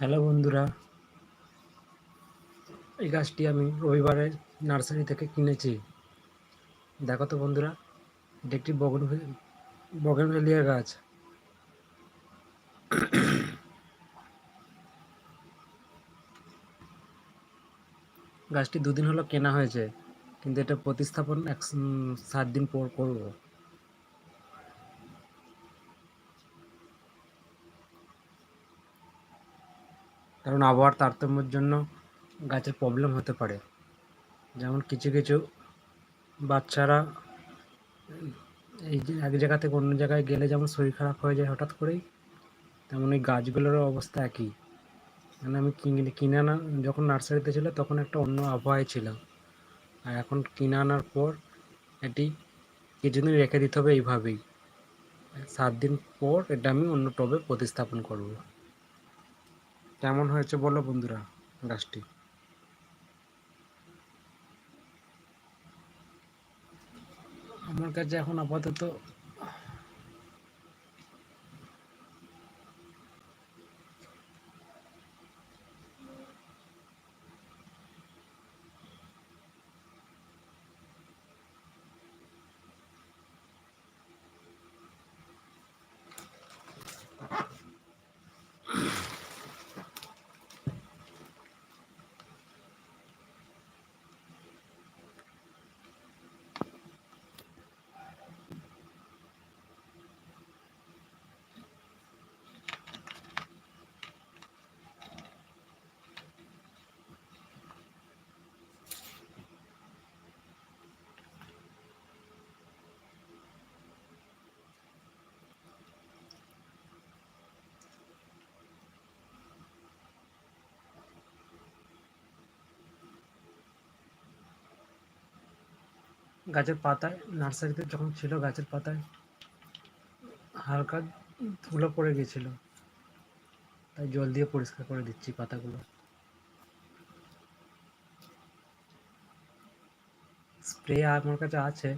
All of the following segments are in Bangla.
হ্যালো বন্ধুরা, এই গাছটি আমি রবিবারে নার্সারি থেকে কিনেছি। দেখো তো বন্ধুরা, এটি একটি বগন বগনভেলিয়া গাছ। গাছটি দুদিন হলো কেনা হয়েছে, কিন্তু এটা প্রতিস্থাপন এক, সাত দিন পর করব। কারণ আবহাওয়ার তারতম্যের জন্য গাছের প্রবলেম হতে পারে। যেমন কিছু কিছু বাচ্চারা এই যে এক জায়গা থেকে অন্য জায়গায় গেলে যেমন শরীর খারাপ হয়ে যায় হঠাৎ করেই, তেমন এই গাছগুলোরও অবস্থা একই। মানে আমি কিনে কিনে আনা, যখন নার্সারিতে ছিল তখন একটা অন্য আবহাওয়ায় ছিল। আর এখন কিনে আনার পর এটি কিছুদিন রেখে দিতে হবে এইভাবেই। সাত দিন পর এটা আমি অন্য টবে প্রতিস্থাপন করব। কেমন হয়েছে বলো বন্ধুরা গাছটি? আমার কাছে এখন আপাতত গাছের পাতায়, নার্সারিতে যখন ছিল গাছের পাতায়, হালকা ধুলো পড়ে গেছিল তাই জল দিয়ে পরিষ্কার করে দিচ্ছি পাতাগুলো। স্প্রে আমার কাছে আছে,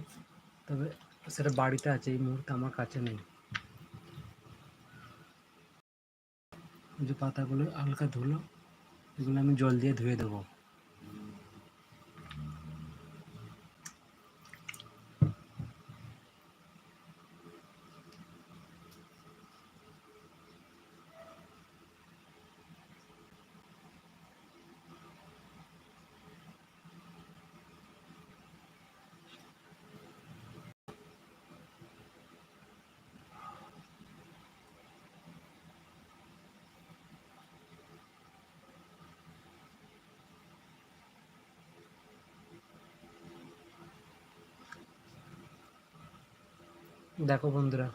তবে সেটা বাড়িতে আছে, এই মুহূর্তে আমার কাছে নেই। যে পাতাগুলো, হালকা ধুলো, এগুলো আমি জল দিয়ে ধুয়ে দেবো। দেখো বন্ধুরা।